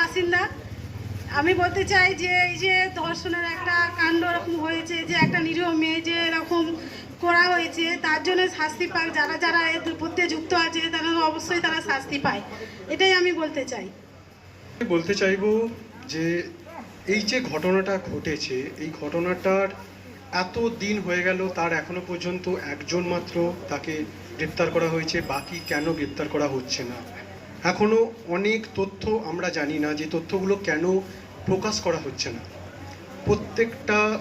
বাসিন্দা। আমি বলতে চাই যে, এই যে ধর্ষণের একটা কাণ্ড এরকম হয়েছে, যে একটা নিরীহ মেয়ে যে এরকম করা হয়েছে, তার জন্য শাস্তি পাক, যারা যারা এর প্রত্যে যুক্ত আছে, তারা অবশ্যই তারা শাস্তি পায়। এটাই আমি বলতে চাই। বলতে চাইব যে, এই যে ঘটনাটা ঘটেছে, এই ঘটনাটার এত দিন হয়ে গেল, তার এখনও পর্যন্ত একজন মাত্র তাকে গ্রেপ্তার করা হয়েছে, বাকি কেন গ্রেপ্তার করা হচ্ছে না? এখনও অনেক তথ্য আমরা জানি না যে তথ্যগুলো কেন প্রকাশ করা হচ্ছে না। প্রত্যেকটা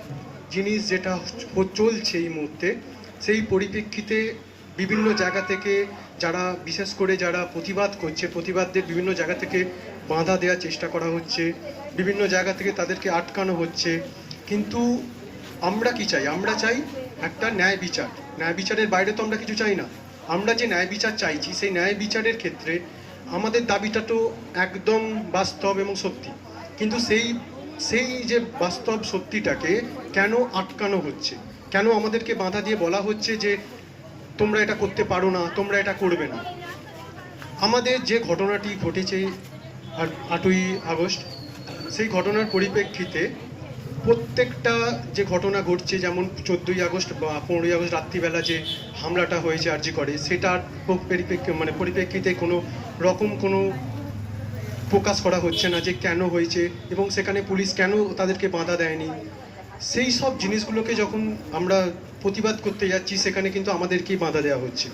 জিনিস যেটা চলছে এই মুহূর্তে, সেই পরিপ্রেক্ষিতে বিভিন্ন জায়গা থেকে যারা, বিশেষ করে যারা প্রতিবাদ করছে, প্রতিবাদদের বিভিন্ন জায়গা থেকে বাধা দেওয়ার চেষ্টা করা হচ্ছে, বিভিন্ন জায়গা থেকে তাদেরকে আটকানো হচ্ছে। কিন্তু আমরা কি চাই? আমরা চাই একটা ন্যায় বিচার। ন্যায় বিচারের বাইরে তো আমরা কিছু চাই না। আমরা যে ন্যায় বিচার চাইছি, সেই ন্যায় বিচারের ক্ষেত্রে আমাদের দাবিটা তো একদম বাস্তব এবং সত্যি। কিন্তু সেই সেই যে বাস্তব সত্যিটাকে কেন আটকানো হচ্ছে? কেন আমাদেরকে বাধা দিয়ে বলা হচ্ছে যে তোমরা এটা করতে পারো না, তোমরা এটা করবে না? আমাদের যে ঘটনাটি ঘটেছে আট- আটই আগস্ট, সেই ঘটনার পরিপ্রেক্ষিতে প্রত্যেকটা যে ঘটনা ঘটছে, যেমন চোদ্দোই আগস্ট বা পনেরোই আগস্ট রাত্রিবেলা যে হামলাটা হয়েছে আরজি করে, সেটার পরিপ্রেক্ষি মানে পরিপ্রেক্ষিতে কোনো রকম কোনো প্রকাশ করা হচ্ছে না যে কেন হয়েছে এবং সেখানে পুলিশ কেন তাদেরকে বাধা দেয়নি। সেই সব জিনিসগুলোকে যখন আমরা প্রতিবাদ করতে যাচ্ছি, সেখানে কিন্তু আমাদেরকেই বাধা দেওয়া হচ্ছে।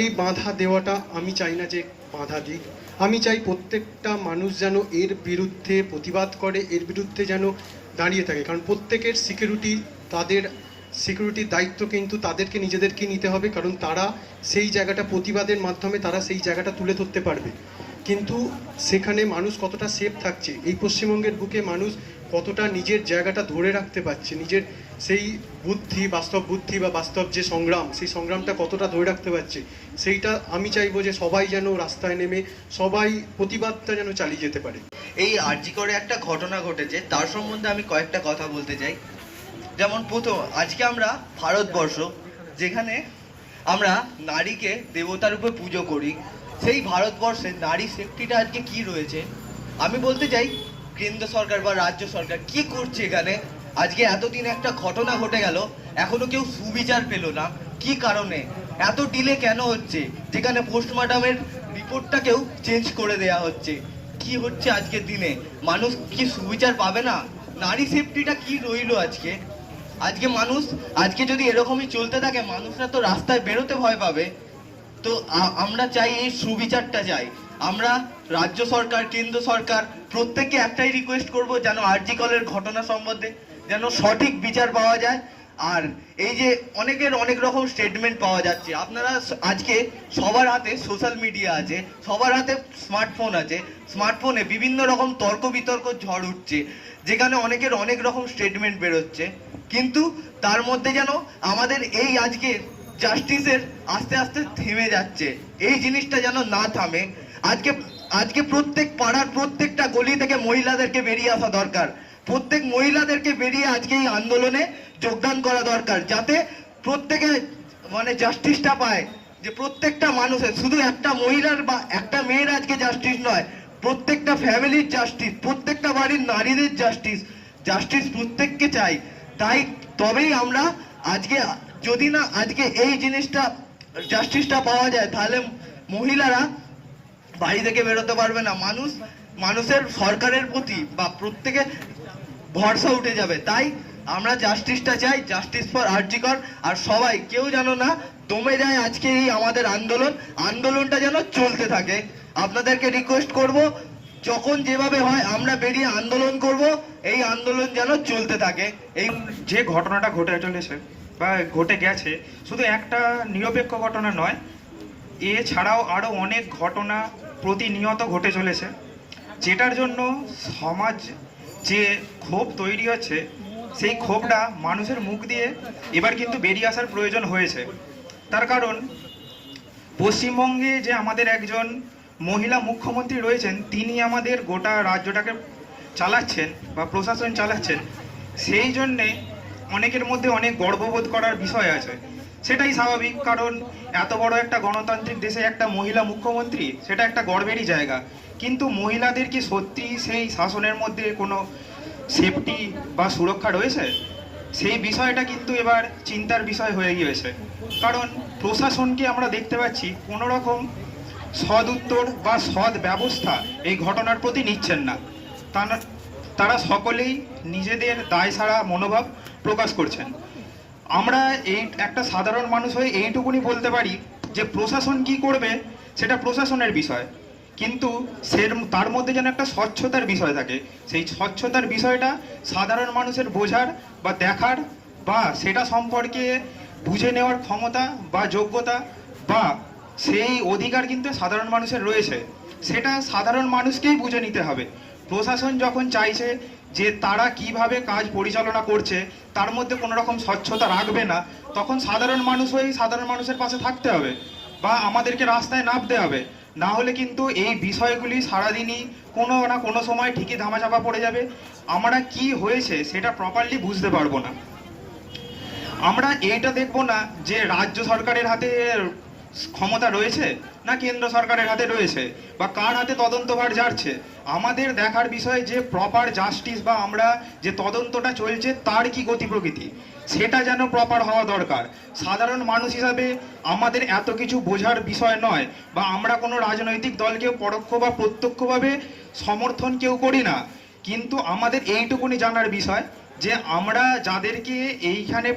এই বাধা দেওয়াটা আমি চাই না যে বাধা দিক। আমি চাই প্রত্যেকটা মানুষ যেন এর বিরুদ্ধে প্রতিবাদ করে, এর বিরুদ্ধে যেন দাঁড়িয়ে থাকে। কারণ প্রত্যেকের সিকিউরিটি তাদের সিকিউরিটির দায়িত্ব কিন্তু তাদেরকে নিজেদেরকে নিতে হবে, কারণ তারা সেই জায়গাটা প্রতিবাদের মাধ্যমে তারা সেই জায়গাটা তুলে ধরতে পারবে। কিন্তু সেখানে মানুষ কতটা সেফ থাকছে? এই পশ্চিমবঙ্গের বুকে মানুষ কতটা নিজের জায়গাটা ধরে রাখতে পারছে, নিজের সেই বুদ্ধি, বাস্তব বুদ্ধি বা বাস্তব যে সংগ্রাম, সেই সংগ্রামটা কতটা ধরে রাখতে পারছে, সেইটা আমি চাইব যে সবাই যেন রাস্তায় নেমে সবাই প্রতিবাদটা যেন চালিয়ে যেতে পারে। এই আরজি করে একটা ঘটনা ঘটেছে, তার সম্বন্ধে আমি কয়েকটা কথা বলতে চাই। যেমন প্রথম, আজকে আমরা ভারতবর্ষ, যেখানে আমরা নারীকে দেবতার উপর পুজো করি, সেই ভারতবর্ষে নারী সেফটিটা আজকে কি রয়েছে? আমি বলতে চাই কেন্দ্র সরকার বা রাজ্য সরকার কি করছে এখানে? আজকে এতদিন একটা ঘটনা ঘটে গেল, এখনও কেউ সুবিচার পেল না। কি কারণে? এত ডিলে কেন হচ্ছে? যেখানে পোস্টমর্টমের রিপোর্টটাকেও চেঞ্জ করে দেয়া হচ্ছে। কি হচ্ছে আজকের দিনে? মানুষ কি সুবিচার পাবে না? নারী সেফটিটা কি রইল আজকে? আজকে মানুষ, আজকে যদি এরকমই চলতে থাকে, মানুষরা তো রাস্তায় বেরোতে ভয় পাবে। তো আমরা চাই এই সুবিচারটা চাই আমরা রাজ্য সরকার, কেন্দ্র সরকার, প্রত্যেককে একটাই রিকোয়েস্ট করব যেন আরজি কলের ঘটনা সম্বন্ধে যেন সঠিক বিচার পাওয়া যায়। আর এই যে অনেকের অনেক রকম স্টেটমেন্ট পাওয়া যাচ্ছে। আপনারা আজকে সবার হাতে সোশ্যাল মিডিয়া আছে, সবার হাতে স্মার্টফোন আছে। স্মার্টফোনে বিভিন্ন রকম তর্ক বিতর্ক ঝড় উঠছে, যেখানে অনেকের অনেক রকম স্টেটমেন্ট বেরোচ্ছে। কিন্তু তার মধ্যে যেন আমাদের এই আজকে জাস্টিসের আস্তে আস্তে থেমে যাচ্ছে। এই জিনিসটা যেন না থামে আজকে আজকে প্রত্যেক পাড়ার প্রত্যেকটা গলি থেকে মহিলাদেরকে বেরিয়ে আসা দরকার। প্রত্যেক মহিলাদেরকে বেরিয়ে আজকে এই আন্দোলনে যোগদান করা দরকার, যাতে প্রত্যেকে মানে জাস্টিসটা পায়, যে প্রত্যেকটা মানুষের, শুধু একটা মহিলার বা একটা মেয়ের আজকে জাস্টিস নয়, প্রত্যেকটা ফ্যামিলির জাস্টিস প্রত্যেকটা বাড়ির নারীদের জাস্টিস জাস্টিস প্রত্যেককে চাই। তাই তবেই আমরা আজকে, যদি না আজকে এই জিনিসটা জাস্টিসটা পাওয়া যায়, তাহলে মহিলারা বাড়ি থেকে বেরোতে পারবে না। মানুষ, মানুষের সরকারের প্রতি বা প্রত্যেকে ভরসা উঠে যাবে। তাই আমরা জাস্টিসটা চাই জাস্টিস ফর আর্জিকর আর সবাই, কেউ যেন না দমে যায় আজকে এই আমাদের আন্দোলন। আন্দোলনটা যেন চলতে থাকে। আপনাদেরকে রিকোয়েস্ট করব, যখন যেভাবে হয় আমরা বেরিয়ে আন্দোলন করব, এই আন্দোলন যেন চলতে থাকে। এই যে ঘটনাটা ঘটে চলেছে বা ঘটে গেছে, শুধু একটা নিরপেক্ষ ঘটনা নয় এছাড়াও আরও অনেক ঘটনা প্রতিনিয়ত ঘটে চলেছে। যেটার জন্য সমাজ যে ক্ষোভ তৈরি হচ্ছে, সেই ক্ষোভটা মানুষের মুখ দিয়ে এবার কিন্তু বেরিয়ে আসার প্রয়োজন হয়েছে। তার কারণ, পশ্চিমবঙ্গে যে আমাদের একজন মহিলা মুখ্যমন্ত্রী রয়েছেন, তিনি আমাদের গোটা রাজ্যটাকে চালাচ্ছেন বা প্রশাসন চালাচ্ছেন, সেই জন্যে অনেকের মধ্যে অনেক গর্ববোধ করার বিষয় আছে। সেটাই স্বাভাবিক, কারণ এত বড় একটা গণতান্ত্রিক দেশে একটা মহিলা মুখ্যমন্ত্রী, সেটা একটা গর্বেরই জায়গা। কিন্তু মহিলাদের কি সত্যি সেই শাসনের মধ্যে কোনো সেফটি বা সুরক্ষা রয়েছে? সেই বিষয়টা কিন্তু এবার চিন্তার বিষয় হয়ে গিয়েছে। কারণ প্রশাসনকে আমরা দেখতে পাচ্ছি, কোনো রকম সদ উত্তর বা সদ ব্যবস্থা এই ঘটনার প্রতি নিচ্ছেন না। তারা- তারা সকলেই নিজেদের দায় সারা মনোভাব প্রকাশ করছেন। আমরা এই একটা সাধারণ মানুষ হয়ে এইটুকুনি বলতে পারি যে প্রশাসন কি করবে সেটা প্রশাসনের বিষয়। কিন্তু সে তার মধ্যে যেন একটা স্বচ্ছতার বিষয় থাকে। সেই স্বচ্ছতার বিষয়টা সাধারণ মানুষের বোঝার বা দেখার বা সেটা সম্পর্কে বুঝে নেওয়ার ক্ষমতা বা যোগ্যতা বা সেই অধিকার কিন্তু সাধারণ মানুষের রয়েছে। সেটা সাধারণ মানুষকেই বুঝে নিতে হবে। প্রশাসন যখন চাইছে যে তারা কীভাবে কাজ পরিচালনা করছে, তার মধ্যে কোনো রকম স্বচ্ছতা রাখবে না, তখন সাধারণ মানুষ হয়েই সাধারণ মানুষের পাশে থাকতে হবে বা আমাদেরকে রাস্তায় নামতে হবে। না হলে কিন্তু এই বিষয়গুলি সারাদিনই কোনো না কোনো সময় ঠিকই ধামাচাপা পড়ে যাবে। আমরা কি হয়েছে সেটা প্রপারলি বুঝতে পারব না। আমরা এইটা দেখব না যে রাজ্য সরকারের হাতে ক্ষমতা রয়েছে না কেন্দ্র সরকারের হাতে রয়েছে বা কার হাতে তদন্তভার যাচ্ছে আমাদের দেখার বিষয় যে প্রপার জাস্টিস বা আমরা যে তদন্তটা চলছে, তার কি গতি প্রকৃতি? সেটা যেন প্রপার হওয়া দরকার। সাধারণ মানুষ হিসাবে আমাদের এত কিছু বোঝার বিষয় নয় বা আমরা কোনো রাজনৈতিক দলকে পরোক্ষ বা প্রত্যক্ষভাবে সমর্থন কেউ করি না। কিন্তু আমাদের এইটুকুনি জানার বিষয় যে আমরা যাদেরকে এইখানে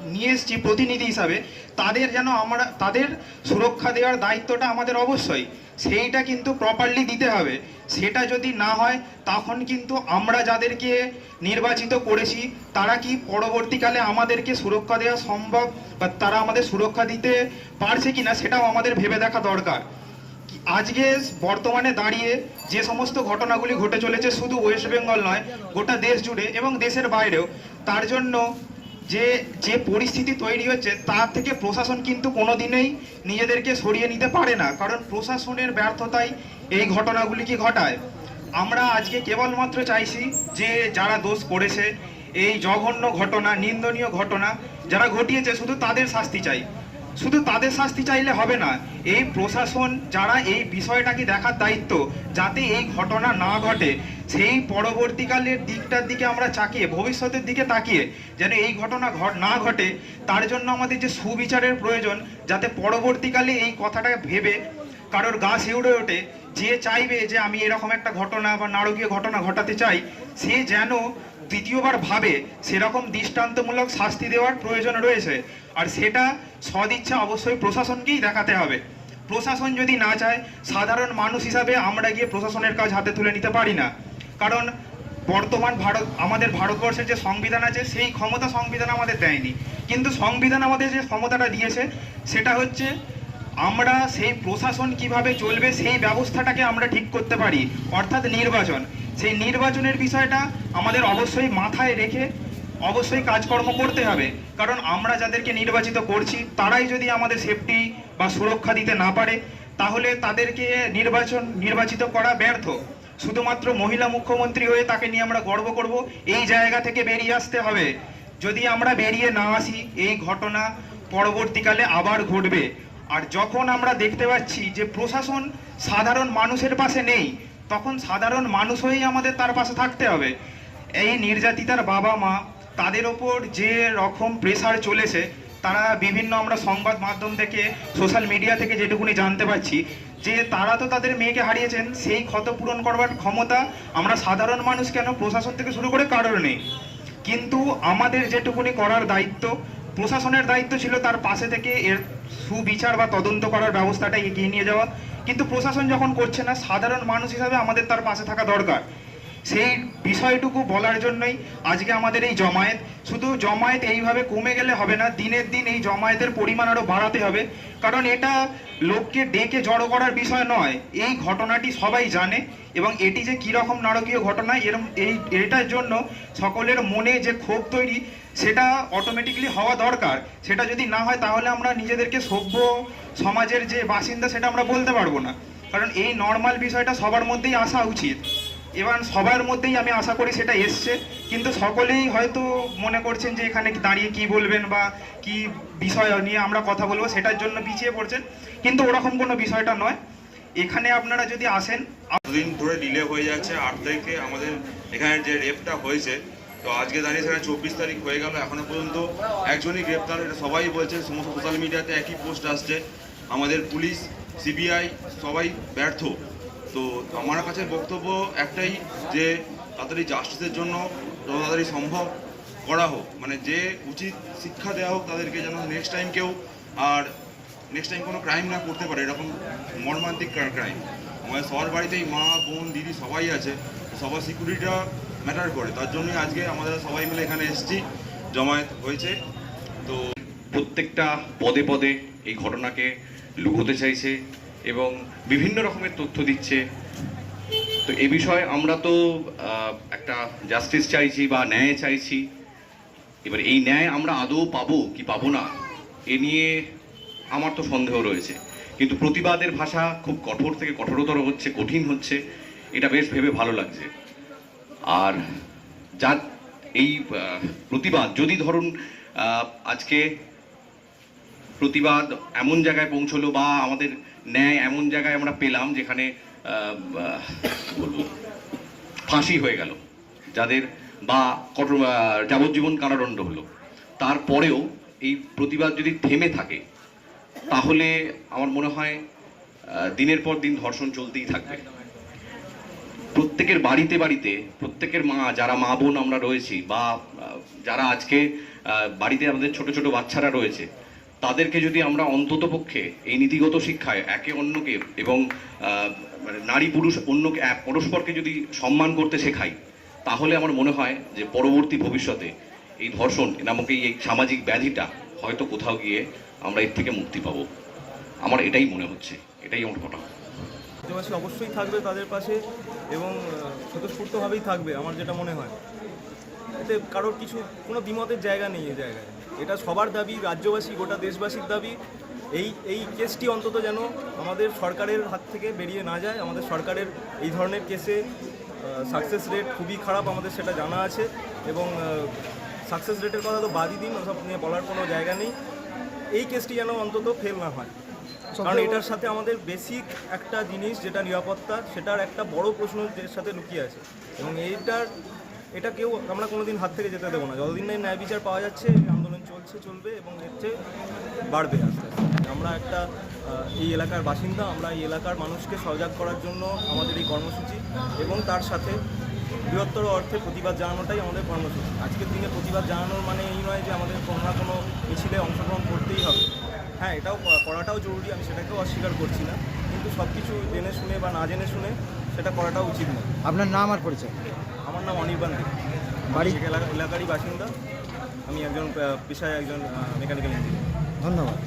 নিয়ে এসেছি প্রতিনিধি হিসাবে, তাদের যেন আমরা, তাদের সুরক্ষা দেওয়ার দায়িত্বটা আমাদের অবশ্যই। সেইটা কিন্তু প্রপারলি দিতে হবে। সেটা যদি না হয়, তখন কিন্তু আমরা যাদেরকে নির্বাচিত করেছি, তারা কি পরবর্তীকালে আমাদেরকে সুরক্ষা দেওয়া সম্ভব বা তারা আমাদের সুরক্ষা দিতে পারছে কিনা, সেটাও আমাদের ভেবে দেখা দরকার। আজকে বর্তমানে দাঁড়িয়ে যে সমস্ত ঘটনাগুলি ঘটে চলেছে শুধু ওয়েস্ট বেঙ্গল নয়, গোটা দেশ জুড়ে এবং দেশের বাইরেও, তার জন্য যে যে পরিস্থিতি তৈরি হচ্ছে, তার থেকে প্রশাসন কিন্তু কোনোদিনেই নিজেদেরকে সরিয়ে নিতে পারে না। কারণ প্রশাসনের ব্যর্থতাই এই ঘটনাগুলিকে ঘটায়? আমরা আজকে কেবলমাত্র চাইছি যে, যারা দোষ করেছে, এই জঘন্য ঘটনা, নিন্দনীয় ঘটনা যারা ঘটিয়েছে, শুধু তাদের শাস্তি চাই। শুধু তাদের শাস্তি চাইলে হবে না, এই প্রশাসন যারা এই বিষয়টাকে দেখার দায়িত্ব, যাতে এই ঘটনা না ঘটে, সেই পরবর্তীকালের দিকটার দিকে আমরা চাকিয়ে, ভবিষ্যতের দিকে তাকিয়ে যেন এই ঘটনা ঘট, না ঘটে, তার জন্য আমাদের যে সুবিচারের প্রয়োজন, যাতে পরবর্তীকালে এই কথাটা ভেবে কারোর গা শিউড়ে ওঠে, যে চাইবে যে আমি এরকম একটা ঘটনা বা নারকীয় ঘটনা ঘটাতে চাই, সে যেন দ্বিতীয়বার ভাবে সেরকম দৃষ্টান্তমূলক শাস্তি দেওয়ার প্রয়োজন রয়েছে। আর সেটা সদিচ্ছা অবশ্যই প্রশাসনকেই দেখাতে হবে। প্রশাসন যদি না চায়, সাধারণ মানুষ হিসাবে আমরা গিয়ে প্রশাসনের কাজ হাতে তুলে নিতে পারি না। কারণ বর্তমান ভারত, আমাদের ভারতবর্ষের যে সংবিধান আছে, সেই ক্ষমতা সংবিধান আমাদের দেয়নি। কিন্তু সংবিধান আমাদের যে ক্ষমতাটা দিয়েছে, সেটা হচ্ছে আমরা সেই প্রশাসন কীভাবে চলবে, সেই ব্যবস্থাটাকে আমরা ঠিক করতে পারি। অর্থাৎ নির্বাচন। সেই নির্বাচনের বিষয়টা আমাদের অবশ্যই মাথায় রেখে অবশ্যই কাজকর্ম করতে হবে। কারণ আমরা যাদেরকে নির্বাচিত করছি, তারাই যদি আমাদের সেফটি বা সুরক্ষা দিতে না পারে, তাহলে তাদেরকে নির্বাচন নির্বাচিত করা ব্যর্থ। শুধুমাত্র মহিলা মুখ্যমন্ত্রী হয়ে তাকে নিয়ে আমরা গর্ব করব, এই জায়গা থেকে বেরিয়ে আসতে হবে। যদি আমরা বেরিয়ে না আসি, এই ঘটনা পরবর্তীকালে আবার ঘটবে। আর যখন আমরা দেখতে পাচ্ছি যে প্রশাসন সাধারণ মানুষের পাশে নেই তখন সাধারণ মানুষ হয়েই আমাদের তার পাশে থাকতে হবে। এই নির্যাতিতার বাবা মা, তাদের ওপর যে রকম প্রেসার চলেছে, তারা বিভিন্ন আমরা সংবাদ মাধ্যম থেকে সোশ্যাল মিডিয়া থেকে যেটুকুনি জানতে পারছি, যে তারা তো তাদের মেয়েকে হারিয়েছেন, সেই ক্ষত পূরণ করবার ক্ষমতা আমরা সাধারণ মানুষ কেন প্রশাসন থেকে শুরু করে কারোর নেই। কিন্তু আমাদের যেটুকুনি করার দায়িত্ব, প্রশাসনের দায়িত্ব ছিল তার পাশে থেকে এর সুবিচার বা তদন্ত করার ব্যবস্থাটা এগিয়ে নিয়ে যাওয়া। কিন্তু প্রশাসন যখন করছে না, সাধারণ মানুষ হিসাবে আমাদের তার পাশে থাকা দরকার। সেই বিষয়টুকু বলার জন্যই আজকে আমাদের এই জমায়েত। শুধু জমায়েত এইভাবে কমে গেলে হবে না, দিনের দিন এই জমায়েতের পরিমাণ আরও বাড়াতে হবে। কারণ এটা লোককে ডেকে জড়ো করার বিষয় নয়। এই ঘটনাটি সবাই জানে এবং এটি যে কীরকম নারকীয় ঘটনা, এরম এই এটার জন্য সকলের মনে যে ক্ষোভ তৈরি সেটা অটোমেটিকলি হওয়া দরকার। সেটা যদি না হয়, তাহলে আমরা নিজেদেরকে সভ্য সমাজের যে বাসিন্দা, সেটা আমরা বলতে পারব না। কারণ এই নর্মাল বিষয়টা সবার মধ্যেই আসা উচিত। এবার সবার মধ্যেই আমি আশা করি সেটা এসছে। কিন্তু সকলেই হয়তো মনে করছেন যে এখানে দাঁড়িয়ে কি বলবেন বা কি বিষয় নিয়ে আমরা কথা বলব, সেটার জন্য পিছিয়ে পড়ছেন। কিন্তু ওরকম কোনো বিষয়টা নয়। এখানে আপনারা যদি আসেন দিন ধরে ডিলে হয়ে যাচ্ছে। আট তারিখে আমাদের এখানে যে রেপটা হয়েছে তো আজকে দাঁড়িয়ে সেখানে চব্বিশ তারিখ হয়ে গেল, এখনও পর্যন্ত একজনই গ্রেপ্তার। এটা সবাই বলছে, সমস্ত সোশ্যাল মিডিয়াতে একই পোস্ট আসছে। আমাদের পুলিশ সিবিআই সবাই ব্যর্থ। তো আমার কাছে বক্তব্য একটাই যে, তাড়াতাড়ি জাস্টিসের জন্য যত তাড়াতাড়ি সম্ভব করা হোক। মানে যে উচিত শিক্ষা দেওয়া হোক তাদেরকে যেন নেক্সট টাইম কেউ আর নেক্সট টাইম কোনো ক্রাইম না করতে পারে, এরকম মর্মান্তিক ক্রাইম আমাদের সবার বাড়িতেই মা, বোন, দিদি সবাই আছে। সবার সিকিউরিটিটা ম্যাটার করে। তার জন্যই আজকে আমাদের সবাই মিলে এখানে এসেছি, জমায়েত হয়েছে। তো প্রত্যেকটা পদে পদে এই ঘটনাকে লুকোতে চাইছে এবং বিভিন্ন রকমের তথ্য দিচ্ছে। তো এ বিষয়ে আমরা তো একটা জাস্টিস চাইছি বা ন্যায় চাইছি। এবার এই ন্যায় আমরা আদৌ পাবো কি পাবো না, এ নিয়ে আমার তো সন্দেহ রয়েছে। কিন্তু প্রতিবাদের ভাষা খুব কঠোর থেকে কঠোরতর হচ্ছে, কঠিন হচ্ছে, এটা বেশ ভেবে ভালো লাগছে। আর যা এই প্রতিবাদ, যদি ধরুন আজকে প্রতিবাদ এমন জায়গায় পৌঁছলো বা আমাদের ন্যায় এমন জায়গায় আমরা পেলাম যেখানে বলব, ফাঁসি হয়ে গেল, যাদের বা কঠোর যাবজ্জীবন কারাদণ্ড হলো। তারপরেও এই প্রতিবাদ যদি থেমে থাকে, তাহলে আমার মনে হয় দিনের পর দিন ধর্ষণ চলতেই থাকবে। প্রত্যেকের বাড়িতে বাড়িতে, প্রত্যেকের মা, যারা মা বোন আমরা রয়েছি বা যারা আজকে বাড়িতে আমাদের ছোট ছোট বাচ্চারা রয়েছে, তাদেরকে যদি আমরা অন্তত পক্ষে এই নীতিগত শিক্ষায় একে অন্যকে এবং মানে নারী পুরুষ অন্যকে পরস্পরকে যদি সম্মান করতে শেখাই, তাহলে আমার মনে হয় যে পরবর্তী ভবিষ্যতে এই ধর্ষণ নামক এই সামাজিক ব্যাধিটা হয়তো কোথাও গিয়ে আমরা এর থেকে মুক্তি পাবো। আমার এটাই মনে হচ্ছে, এটাই আমার ঘটনা রাজ্যবাসী অবশ্যই থাকবে তাদের পাশে এবং স্বতঃস্ফূর্তভাবেই থাকবে আমার যেটা মনে হয়। এতে কারোর কিছু, কোনো দ্বিমতের জায়গা নেই এই জায়গায়। এটা সবার দাবি, রাজ্যবাসী, গোটা দেশবাসীর দাবি। এই এই কেসটি অন্তত যেন আমাদের সরকারের হাত থেকে বেরিয়ে না যায়, আমাদের সরকারের এই ধরনের কেসে সাকসেস রেট খুবই খারাপ আমাদের সেটা জানা আছে এবং সাকসেস রেটের কথা তো বাদই দিন, ওসব নিয়ে বলার কোনো জায়গা নেই। এই কেসটি যেন অন্তত ফেল না হয়। কারণ এটার সাথে আমাদের বেসিক একটা জিনিস যেটা নিরাপত্তা, সেটার একটা বড় প্রশ্ন এর সাথে লুকিয়ে আছে। এবং এইটার, এটা কেউ আমরা কোনোদিন হাত থেকে যেতে দেবো না। যতদিন না ন্যায় বিচার পাওয়া যাচ্ছে আন্দোলন চলছে, চলবে এবং এর চেয়ে বাড়বে আস্তে আস্তে। আমরা একটা এই এলাকার বাসিন্দা, আমরা এই এলাকার মানুষকে সজাগ করার জন্য আমাদের এই কর্মসূচি এবং তার সাথে বৃহত্তর অর্থে প্রতিবাদ জানানোটাই আমাদের কর্মসূচি। আজকের দিনে প্রতিবাদ জানানোর মানে এই নয় যে আমাদের কোনো না কোনো মিছিলে অংশগ্রহণ করতেই হবে। হ্যাঁ এটাও করাটাও জরুরি আমি সেটাকেও অস্বীকার করছি না। কিন্তু সব কিছু জেনে শুনে বা না জেনে শুনে সেটা করাটাও উচিত নয়। আপনার নাম আর পরিচয়? আমার নাম অনির্বাণ দেব বাড়ি? এলাকা এলাকারই বাসিন্দা। আমি একজন পেশায় একজন মেকানিক্যাল ইঞ্জিনিয়ার ধন্যবাদ।